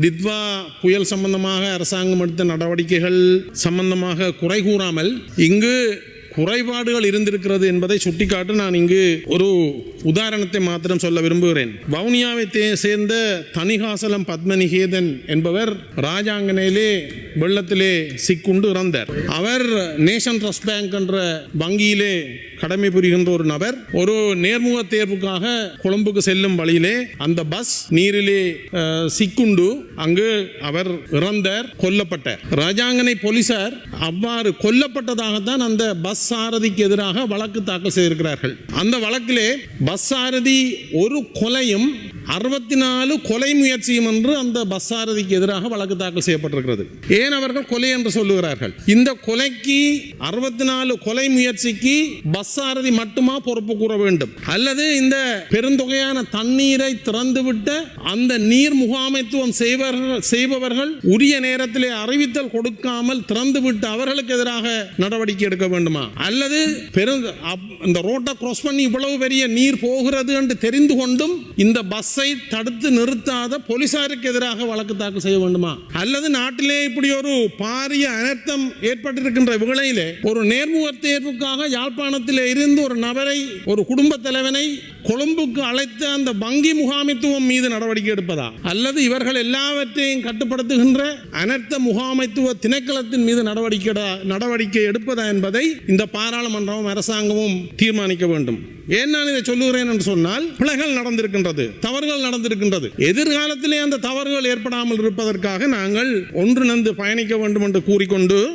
Ditwah புயல் சம்பந்தமாக அரசாங்கம் எடுத்த நடவடிக்கைகள் சம்பந்தமாக குறை கூறாமல் இங்கு குறைபாடுகள் இருந்திருக்கிறது என்பதை சுட்டிக்காட்டு நான் இங்கு ஒரு உதாரணத்தை மாத்திரம் சொல்ல விரும்புகிறேன். வவுனியாவை சேர்ந்த தணிகாசலம் பத்மநிகேதன் என்பவர் ராஜாங்கனையிலே வெள்ளத்திலே சிக்குண்டு இறந்தார். அவர் நேஷன் ட்ரஸ்ட் பேங்க் என்ற வங்கியிலே கடமை புரிகின்ற ஒரு நபர். ஒரு நேர்முக தேர்வுக்காக கொழும்புக்கு செல்லும் வழியிலே அந்த பஸ் நீரிலே சிக்குண்டு அங்கு அவர் இறந்தார் கொல்லப்பட்டார். ராஜாங்கனை போலீசார் அவ்வாறு கொல்லப்பட்டதாகத்தான் அந்த பஸ் சாரதிக்கு எதிராக வழக்கு தாக்கல் செய்திருக்கிறார்கள். அந்த வழக்கிலே பஸ் சாரதி ஒரு கொலையும் அறுபத்தி நாலு கொலை முயற்சியும் என்று அந்த பஸ் சாரதிக்கு எதிராக வழக்கு தாக்கல் செய்யப்பட்டிருக்கிறது. ஏன் அவர்கள் கொலை என்று சொல்லுகிறார்கள்? இந்த கொலைக்கு அறுபத்தி நாலு கொலை முயற்சிக்கு பஸ் சாரதி மட்டுமா பொறுப்பு கூற வேண்டும்? அல்லது இந்த பெருந்தொகையான தண்ணீரை திறந்துவிட்ட அந்த நீர் முகாமைத்துவம் செய்வர்கள் செய்பவர்கள் உரிய நேரத்திலே அறிவித்தல் கொடுக்காமல் திறந்துவிட்டு அவர்களுக்கு எதிராக நடவடிக்கை எடுக்க வேண்டுமா? அல்லது பெரும் அப்- இந்த ரோட்டை கிராஸ் பண்ணி இவ்வளவு பெரிய நீர் போகிறது என்று தெரிந்து கொண்டும் இந்த பஸ் பஸ்ஸை தடுத்து நிறுத்தாத போலீசாருக்கு எதிராக வழக்கு தாக்கல் செய்ய வேண்டுமா? அல்லது நாட்டிலே இப்படி ஒரு பாரிய அனர்த்தம் ஏற்பட்டிருக்கின்ற விளையிலே ஒரு நேர்முக தேர்வுக்காக யாழ்ப்பாணத்திலே இருந்து ஒரு நபரை ஒரு குடும்ப தலைவனை கொழும்புக்கு அழைத்த அந்த வங்கி முகாமைத்துவம் மீது நடவடிக்கை எடுப்பதா? அல்லது இவர்கள் எல்லாவற்றையும் கட்டுப்படுத்துகின்ற அனர்த்த முகாமைத்துவ திணைக்களத்தின் மீது நடவடிக்கை எட- நடவடிக்கை எடுப்பதா என்பதை இந்த பாராளுமன்றமும் அரசாங்கமும் தீர்மானிக்க வேண்டும். ஏன் நான் இதை சொல்லுகிறேன் என்று சொன்னால் பிழைகள் நடந்திருக்கின்றது தவறுகள் நடந்திருக்கின்றது. எதிர்காலத்திலே அந்த தவறுகள் ஏற்படாமல் இருப்பதற்காக நாங்கள் ஒன்றிணைந்து பயணிக்க வேண்டும் என்று கூறிக்கொண்டு